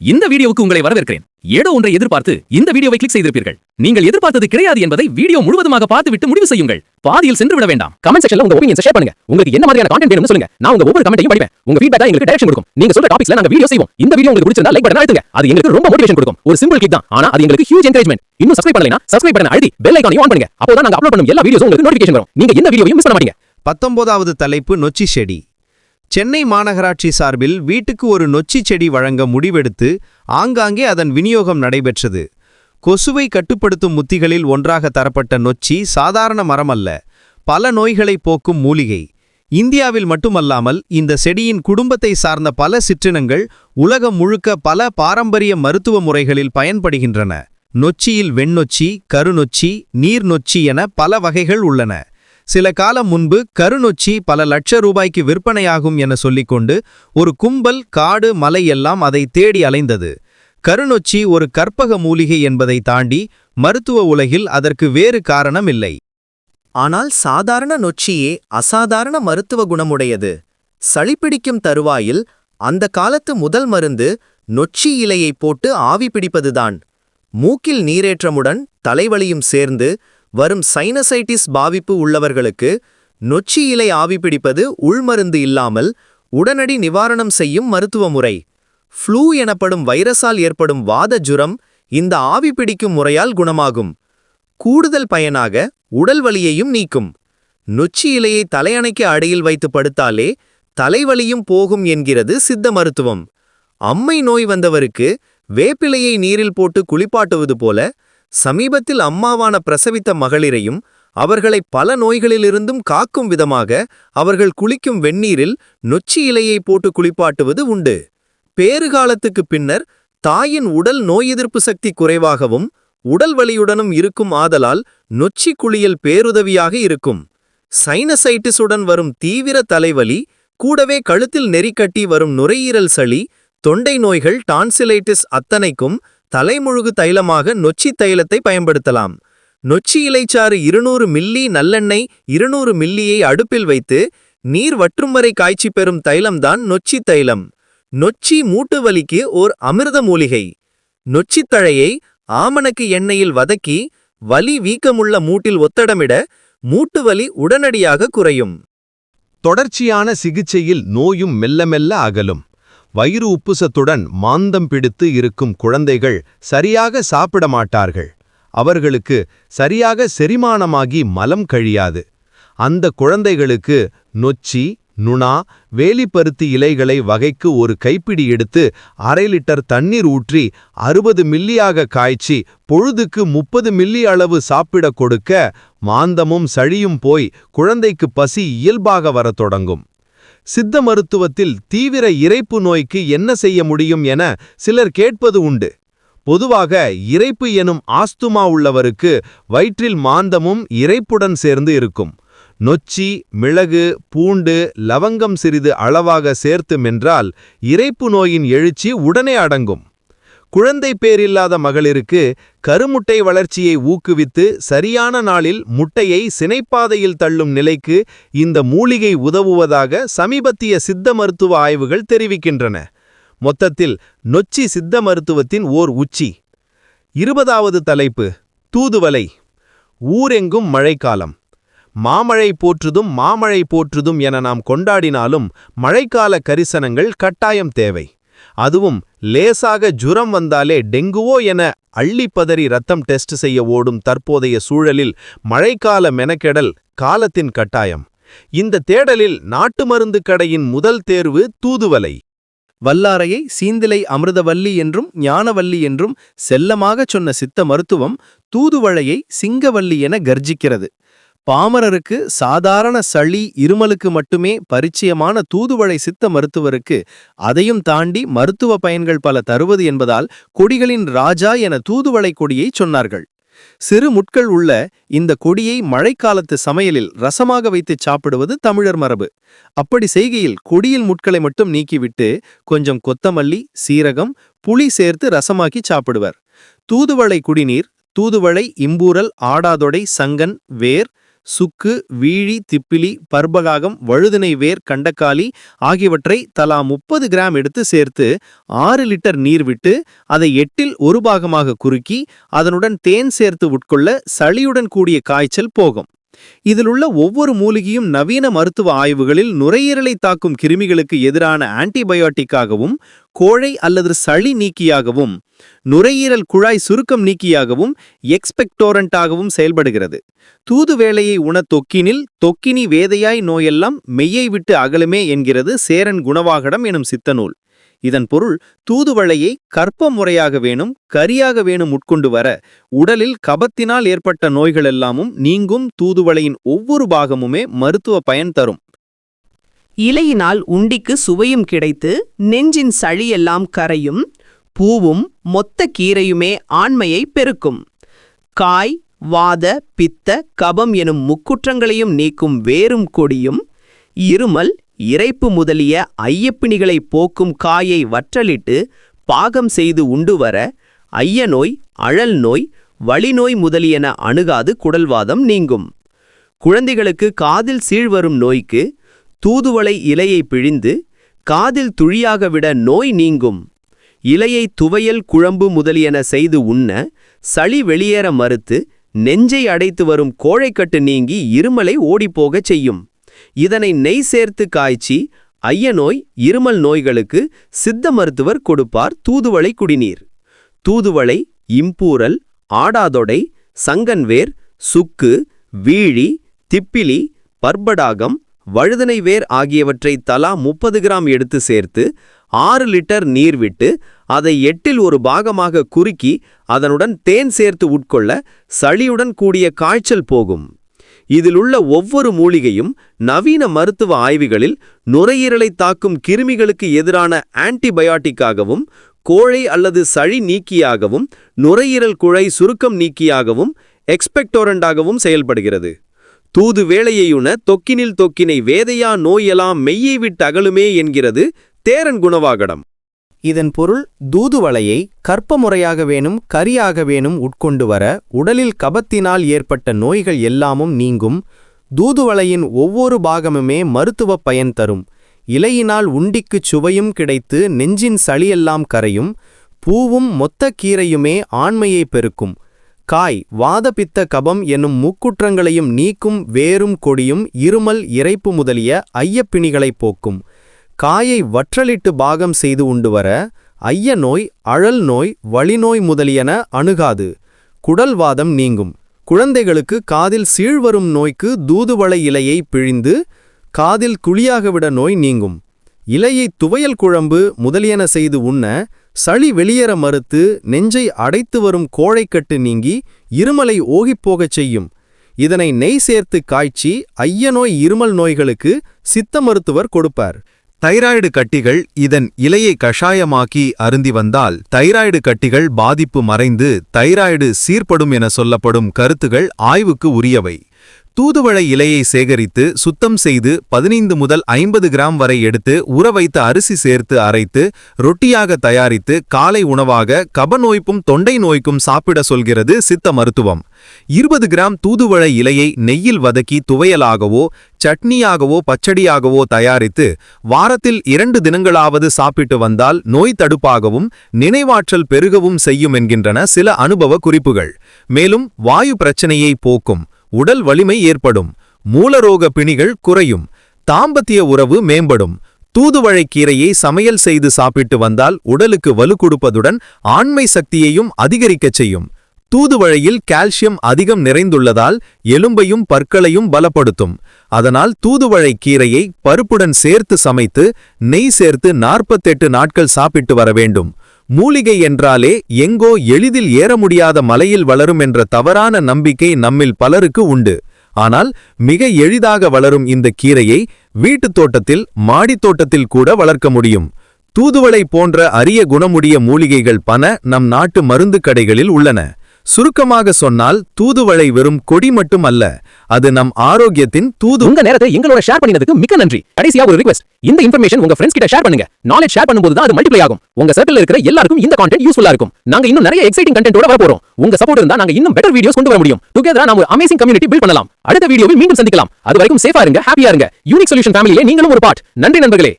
இந்த வீடியோவுக்கு உங்களை வரவேற்கிறேன். ஏதோ ஒன்றை எதிர்பார்த்து இந்த வீடியோவை கிளிக் செய்திருப்பீர்கள். நீங்கள் எதிர்பார்த்தது கிடையாது என்பதை வீடியோ முழுவதுமாக பார்த்துவிட்டு முடிவு செய்யுங்கள். பாதியில் சென்று விட வேண்டாம். கமெண்ட் செக்ஷன்ல உங்க ஒப்பீனியன்ஸ் ஷேர் பண்ணுங்க. உங்களுக்கு என்ன மாதிரியான கான்டென்ட் வேணும்னு சொல்லுங்க. நான் உங்க ஒவ்வொரு கமெண்ட்டையும் படிப்பேன். உங்க ஃபீட்பேக் எங்களுக்கு டைரக்ஷன் கொடுக்கும். நீங்க சொல்ற டாபிக்ஸ்ல நாங்க வீடியோ செய்வோம். இந்த வீடியோ உங்களுக்கு பிடிச்சிருந்தா லைக் பட்டன் அழுத்துங்க. அது எங்களுக்கு ரொம்ப மோட்டிவேஷன் கொடுக்கும். ஒரு சிம்பிள் கிளிக் தான். ஆனா அது எங்களுக்கு ஹியூஜ் என்கரேஜ்மெண்ட் இன்னும் சப்ஸ்கிரைப் பண்ணலைனா சப்ஸ்கிரைப் பட்டன் அழுத்தி பெல் ஐகானையும் ஆன் பண்ணுங்க. அப்போதான் நாங்க அப்லோட் பண்ணும் எல்லா வீடியோஸும் உங்களுக்கு நோட்டிஃபிகேஷன் வரும். நீங்க எந்த வீடியோவையும் மிஸ் பண்ண மாட்டீங்க. பத்தொன்பதாவது தலைப்பு நொச்சி செடி. சென்னை மாநகராட்சி சார்பில் வீட்டுக்கு ஒரு நொச்சி செடி வழங்க முடிவெடுத்து ஆங்காங்கே அதன் விநியோகம் நடைபெற்றது. கொசுவை கட்டுப்படுத்தும் முத்திகளில் ஒன்றாக தரப்பட்ட நொச்சி சாதாரண மரம் அல்ல பல நோய்களை போக்கும் மூலிகை. இந்தியாவில் மட்டுமல்லாமல் இந்த செடியின் குடும்பத்தை சார்ந்த பல சிற்றினங்கள் உலகம் முழுக்க பல பாரம்பரிய மருத்துவ முறைகளில் பயன்படுகின்றன. நொச்சியில் வெண்ணொச்சி கருநொச்சி நீர்நொச்சி என பல வகைகள் உள்ளன. சில காலம் முன்பு கருநொச்சி பல லட்ச ரூபாய்க்கு விற்பனையாகும் என சொல்லிக்கொண்டு ஒரு கும்பல் காடு மலை எல்லாம் அதை தேடி அலைந்தது. கருநொச்சி ஒரு கற்பக மூலிகை என்பதை தாண்டி மருத்துவ உலகில் அதற்கு வேறு காரணம் இல்லை. ஆனால் சாதாரண நொச்சியே அசாதாரண மருத்துவ குணமுடையது. சளிப்பிடிக்கும் தருவாயில் அந்த காலத்து முதல் மருந்து நொச்சி இலையை போட்டு ஆவி பிடிப்பதுதான். மூக்கில் நீரேற்றமுடன் தலைவலியும் சேர்ந்து வரும் சைனசைட்டிஸ் பாதிப்பு உள்ளவர்களுக்கு நொச்சி இலை ஆவி பிடிப்பது உள்மருந்து இல்லாமல் உடனடி நிவாரணம் செய்யும் மருத்துவ முறை ஃப்ளூ எனப்படும் வைரஸால் ஏற்படும் வாத ஜுரம் இந்த ஆவி பிடிக்கும் முறையால் குணமாகும். கூடுதல் பயனாக உடல் வலியையும் நீக்கும். நொச்சி இலையை தலையணைக்கு அடையில் வைத்து படுத்தாலே தலைவலியும் போகும் என்கிறது சித்த மருத்துவம். அம்மை நோய் வந்தவருக்கு வேப்பிலையை நீரில் போட்டு குளிப்பாட்டுவது போல சமீபத்தில் அம்மாவான பிரசவித்த மகளிரையும் அவர்களை பல நோய்களிலிருந்தும் காக்கும் விதமாக அவர்கள் குளிக்கும் வெந்நீரில் நொச்சி இலையை போட்டு குளிப்பாட்டுவது உண்டு. பேறுகாலத்துக்கு பின்னர் தாயின் உடல் நோய் எதிர்ப்பு சக்தி குறைவாகவும் உடல் வலியுடனும் இருக்கும் ஆதலால் நொச்சி குளியல் பேருதவியாக இருக்கும். சைனசைட்டிஸுடன் வரும் தீவிர தலைவலி கூடவே கழுத்தில் நெறிக்கட்டி வரும் நுரையீரல் சளி தொண்டை நோய்கள் டான்சிலைட்டிஸ் அத்தனைக்கும் தலைமுழுகு தைலமாக நொச்சி தைலத்தை பயன்படுத்தலாம். நொச்சி இலைச்சாறு இருநூறு மில்லி நல்லெண்ணெய் இருநூறு மில்லியை அடுப்பில் வைத்து நீர் வற்றும் வரை காய்ச்சி பெறும் தைலம்தான் நொச்சி தைலம். நொச்சி மூட்டு வலிக்கு ஓர் அமிர்த மூலிகை. நொச்சித்தழையை ஆமணக்கு எண்ணெயில் வதக்கி வலி வீக்கமுள்ள மூட்டில் ஒத்தடமிட மூட்டு வலி உடனடியாக குறையும். தொடர்ச்சியான சிகிச்சையில் நோயும் மெல்ல மெல்ல அகலும். வயிறு உப்புசத்துடன் மாந்தம் பிடித்து இருக்கும் குழந்தைகள் சரியாக சாப்பிட மாட்டார்கள் அவர்களுக்கு சரியாக செரிமானமாகி மலம் கழியாது. அந்த குழந்தைகளுக்கு நொச்சி நுணா வேலிப்பருத்தி இலைகளை வகைக்கு ஒரு கைப்பிடி எடுத்து அரை லிட்டர் தண்ணீர் ஊற்றி அறுபது மில்லியாக காய்ச்சி பொழுதுக்கு முப்பது மில்லி அளவு சாப்பிடக் கொடுக்க மாந்தமும் சழியும் போய் குழந்தைக்கு பசி இயல்பாக வரத் தொடங்கும். சித்த மருத்துவத்தில் தீவிர இறைப்பு நோய்க்கு என்ன செய்ய முடியும் என சிலர் கேட்பது உண்டு. பொதுவாக இறைப்பு எனும் ஆஸ்துமா உள்ளவருக்கு வயிற்றில் மாந்தமும் இறைப்புடன் சேர்ந்து இருக்கும். நொச்சி மிளகு பூண்டு லவங்கம் சிறிது அளவாக சேர்த்து மென்றால் இறைப்பு நோயின் எழுச்சி உடனே அடங்கும். குழந்தை பேரில்லாத மகளிருக்கு கருமுட்டை வளர்ச்சியை ஊக்குவித்து சரியான நாளில் முட்டையை சினைப்பாதையில் தள்ளும் நிலைக்கு இந்த மூலிகை உதவுவதாக சமீபத்திய சித்த மருத்துவ ஆய்வுகள் தெரிவிக்கின்றன. மொத்தத்தில் நொச்சி சித்த மருத்துவத்தின் ஓர் உச்சி. இருபதாவது தலைப்பு தூதுவலை ஊரெங்கும் மழைக்காலம். மாமழை போற்றுதும் மாமழை போற்றுதும் என நாம் கொண்டாடினாலும் மழைக்கால கரிசனங்கள் கட்டாயம் தேவை. அதுவும் லேசாக ஜுரம் வந்தாலே டெங்குவோ என அள்ளிப்பதறி ரத்தம் டெஸ்ட் செய்ய ஓடும் தற்போதைய சூழலில் மழைக்கால மெனக்கெடல் காலத்தின் கட்டாயம். இந்த தேடலில் நாட்டு மருந்து கடையின் முதல் தேர்வு தூதுவலை. வல்லாரையை சீந்திலை அமிர்தவல்லி என்றும் ஞானவல்லி என்றும் செல்லமாகச் சொன்ன சித்த மருத்துவம் தூதுவளையை சிங்கவல்லி என கர்ஜிக்கிறது. பாமரருக்கு சாதாரண சளி இருமலுக்கு மட்டுமே பரிச்சயமான தூதுவளை சித்த மருத்துவருக்கு அதையும் தாண்டி மருத்துவ பயன்கள் பல தருவது என்பதால் கொடிகளின் ராஜா என தூதுவளை கொடியை சொன்னார்கள். சிறு முட்கள் உள்ள இந்த கொடியை மழைக்காலத்து சமையலில் ரசமாக வைத்து சாப்பிடுவது தமிழர் மரபு. அப்படி செய்கையில் கொடியில் முட்களை மட்டும் நீக்கிவிட்டு கொஞ்சம் கொத்தமல்லி சீரகம் புளி சேர்த்து ரசமாக்கி சாப்பிடுவர். தூதுவளை குடிநீர் தூதுவளை இம்பூரல் ஆடாதொடை சங்கன் வேர் சுக்கு வீழி திப்பிலி பர்பகாகம் வழுதினை வேர் கண்டக்காலி ஆகியவற்றை தலா முப்பது கிராம் எடுத்து சேர்த்து ஆறு லிட்டர் நீர் விட்டு அதை எட்டில் ஒரு பாகமாக குறுக்கி அதனுடன் தேன் சேர்த்து உட்கொள்ள சளியுடன் கூடிய காய்ச்சல் போகும். இதில் உள்ள ஒவ்வொரு மூலிகையும் நவீன மருத்துவ ஆய்வுகளில் நுரையீரலை தாக்கும் கிருமிகளுக்கு எதிரான ஆன்டிபயோட்டிக்காகவும் கோழை அல்லது சளி நீக்கியாகவும் நுரையீரல் குழாய் சுருக்கம் நீக்கியாகவும் எக்ஸ்பெக்டோரண்டாகவும் செயல்படுகிறது. தூது வேலையை உண தொக்கினில் தொக்கினி வேதையாய் நோயெல்லாம் மெய்யை விட்டு அகலுமே என்கிறது சேரன் குணவாகடம் எனும் சித்தநூல். இதன் பொருள் தூதுவளையை கற்ப முறையாக வேணும் கரியாக வேணும் உட்கொண்டு வர உடலில் கபத்தினால் ஏற்பட்ட நோய்கள் எல்லாமும் நீங்கும் தூதுவளையின் ஒவ்வொரு பாகமுமே மருத்துவ பயன் தரும். இலையினால் உண்டிக்கு சுவையும் கிடைத்து நெஞ்சின் சளியெல்லாம் கரையும் பூவும் மொத்த கீரையுமே ஆண்மையை பெருக்கும். காய் வாத பித்த கபம் எனும் முக்குற்றங்களையும் நீக்கும் வேறும் கொடியும் இருமல் இரைப்பு முதலிய ஐயப்பிணிகளை போக்கும் காயை வற்றலிட்டு பாகம் செய்து உண்டு வர ஐய நோய் அழல் நோய் வழிநோய் முதலியன அணுகாது குடல்வாதம் நீங்கும். குழந்தைகளுக்கு காதில் சீழ்வரும் நோய்க்கு தூதுவளை இலையை பிழிந்து காதில் துழியாக விட நோய் நீங்கும். இலையை துவையல் குழம்பு முதலியன செய்து உண்ண சளி வெளியேற மறுத்து நெஞ்சை அடைத்து வரும் கோழைக்கட்டு நீங்கி இருமலை ஓடிப்போகச் செய்யும். இதனை நெய் சேர்த்து காய்ச்சி ஐய நோய் இருமல் நோய்களுக்கு சித்த மருத்துவர் கொடுப்பார் தூதுவளை குடிநீர். தூதுவளை இம்பூரல் ஆடாதொடை சங்கன்வேர் சுக்கு வீழி திப்பிலி பர்படாகம் வழுதனை வேர் ஆகியவற்றை தலா முப்பது கிராம் எடுத்து சேர்த்து ஆறு லிட்டர் நீர் விட்டு அதை எட்டில் ஒரு பாகமாக குறுக்கி அதனுடன் தேன் சேர்த்து உட்கொள்ள சளியுடன் கூடிய காய்ச்சல் போகும். இதில் உள்ள ஒவ்வொரு மூலிகையும் நவீன மருத்துவ ஆய்வுகளில் நுரையீரலை தாக்கும் கிருமிகளுக்கு எதிரான ஆன்டிபயாட்டிக்காகவும் கோழை அல்லது சளி நீக்கியாகவும் நுரையீரல் குழை சுருக்கம் நீக்கியாகவும் எக்ஸ்பெக்டோரண்டாகவும் செயல்படுகிறது. தூது வேளையையுண தொக்கினில் தொக்கினை வேதையா நோயெல்லாம் மெய்யை விட்டு அகலுமே என்கிறது தேரன் குணவாகடம். இதன் பொருள் தூதுவளையை கற்ப முறையாக வேணும் கரியாக வேணும் உட்கொண்டு வர உடலில் கபத்தினால் ஏற்பட்ட நோய்கள் எல்லாமும் நீங்கும். தூதுவளையின் ஒவ்வொரு பாகமுமே மருத்துவ பயன் தரும். இலையினால் உண்டிக்குச் சுவையும் கிடைத்து நெஞ்சின் சளியெல்லாம் கரையும். பூவும் மொத்த கீரையுமே ஆண்மையை பெருக்கும். காய் வாதபித்த கபம் என்னும் முக்குற்றங்களையும் நீக்கும் வேரும் கொடியும் இருமல் இரைப்பு முதலிய ஐயப்பிணிகளைப் போக்கும். காயை வற்றலிட்டு பாகம் செய்து உண்டு வர ஐய நோய் அழல் நோய் வழிநோய் முதலியன அணுகாது. குடல்வாதம் நீங்கும். குழந்தைகளுக்கு காதில் சீழ்வரும் நோய்க்கு தூதுவளை இலையை பிழிந்து காதில் குழியாகவிட நோய் நீங்கும். இலையை துவையல் குழம்பு முதலியன செய்து உண்ண சளி வெளியேற மறுத்து நெஞ்சை அடைத்து வரும் கோழைக்கட்டு நீங்கி இருமலை ஓகிப்போகச் செய்யும். இதனை நெய் சேர்த்து காய்ச்சி ஐய நோய் இருமல் நோய்களுக்கு சித்த மருத்துவர் கொடுப்பார். தைராய்டு கட்டிகள் இதன் இலையை கஷாயமாக்கி அருந்தி வந்தால் தைராய்டு கட்டிகள் பாதிப்பு மறைந்து தைராய்டு சீர்படும் என சொல்லப்படும் கருத்துகள் ஆய்வுக்கு உரியவை. தூதுவளை இலையை சேகரித்து சுத்தம் செய்து பதினைந்து முதல் ஐம்பது கிராம் வரை எடுத்து உற வைத்த அரிசி சேர்த்து அரைத்து ரொட்டியாக தயாரித்து காலை உணவாக கபநோய்க்கும் தொண்டை நோய்க்கும் சாப்பிட சொல்கிறது சித்த மருத்துவம். இருபது கிராம் தூதுவளை இலையை நெய்யில் வதக்கி துவையலாகவோ சட்னியாகவோ பச்சடியாகவோ தயாரித்து வாரத்தில் இரண்டு தினங்களாவது சாப்பிட்டு வந்தால் நோய் தடுப்பாகவும் நினைவாற்றல் பெருகவும் செய்யும் என்கின்றன சில அனுபவ குறிப்புகள். மேலும் வாயு பிரச்சனையை போக்கும். உடல் வலிமை ஏற்படும். மூலரோக பிணிகள் குறையும். தாம்பத்திய உறவு மேம்படும். தூதுவழைக்கீரையை சமையல் செய்து சாப்பிட்டு வந்தால் உடலுக்கு வலு கொடுப்பதுடன் ஆண்மை சக்தியையும் அதிகரிக்கச் செய்யும். தூதுவழையில் கால்சியம் அதிகம் நிறைந்துள்ளதால் எலும்பையும் பற்களையும் பலப்படுத்தும். அதனால் தூதுவளைக் கீரையை பருப்புடன் சேர்த்து சமைத்து நெய் சேர்த்து நாற்பத்தெட்டு நாட்கள் சாப்பிட்டு வர வேண்டும். மூலிகை என்றாலே எங்கோ எளிதில் ஏற முடியாத மலையில் வளரும் என்ற தவறான நம்பிக்கை நம்மில் பலருக்கு உண்டு. ஆனால் மிக எளிதாக வளரும் இந்த கீரையை வீட்டுத் தோட்டத்தில் மாடித் தோட்டத்தில் கூட வளர்க்க முடியும். தூதுவளை போன்ற அரிய குணமுடைய மூலிகைகள் பல நம் நாட்டு மருந்து கடைகளில் உள்ளன. சுருக்கமாக சொன்னால் தூதுவளை வெறும் கொடி மட்டும் அல்ல அது நம் ஆரோக்கியத்தின் தூது உங்க நேரத்தை எங்களோட ஷேர் பண்ணினதுக்கு மிக்க நன்றி. கடைசியா ஒரு ரிக்வெஸ்ட் இந்த இன்ஃபர்மேஷன் உங்க ஃப்ரெண்ட்ஸ் கிட்ட ஷேர் பண்ணுங்க. நாலேஜ் ஷேர் பண்ணும்போது தான் அது மல்டிப்ளை ஆகும். உங்க சர்க்கிள் இருக்கிற எல்லாருக்கும் இந்த கான்டென்ட் யூஸ்ஃபுல்லா இருக்கும். நாங்க இன்னும் நிறைய எக்ஸைட்டிங் கண்டென்ட்டோட வர போறோம் உங்க சப்போர்ட் இருந்தா நாங்க இன்னும் பெட்டர் வீடியோஸ் கொண்டு வர முடியும். டுகெதரா நாம ஒரு அமேசிங் கம்யூனிட்டி பில்ட் பண்ணலாம். அடுத்த வீடியோவில் மீண்டும் சந்திக்கலாம். அது வரைக்கும் சேஃபா இருங்க ஹாப்பியா இருங்க. யூனிக் சொல்யூஷன் ஃபேமிலியே நீங்களும் ஒரு பார்ட் நன்றி நண்பர்களே.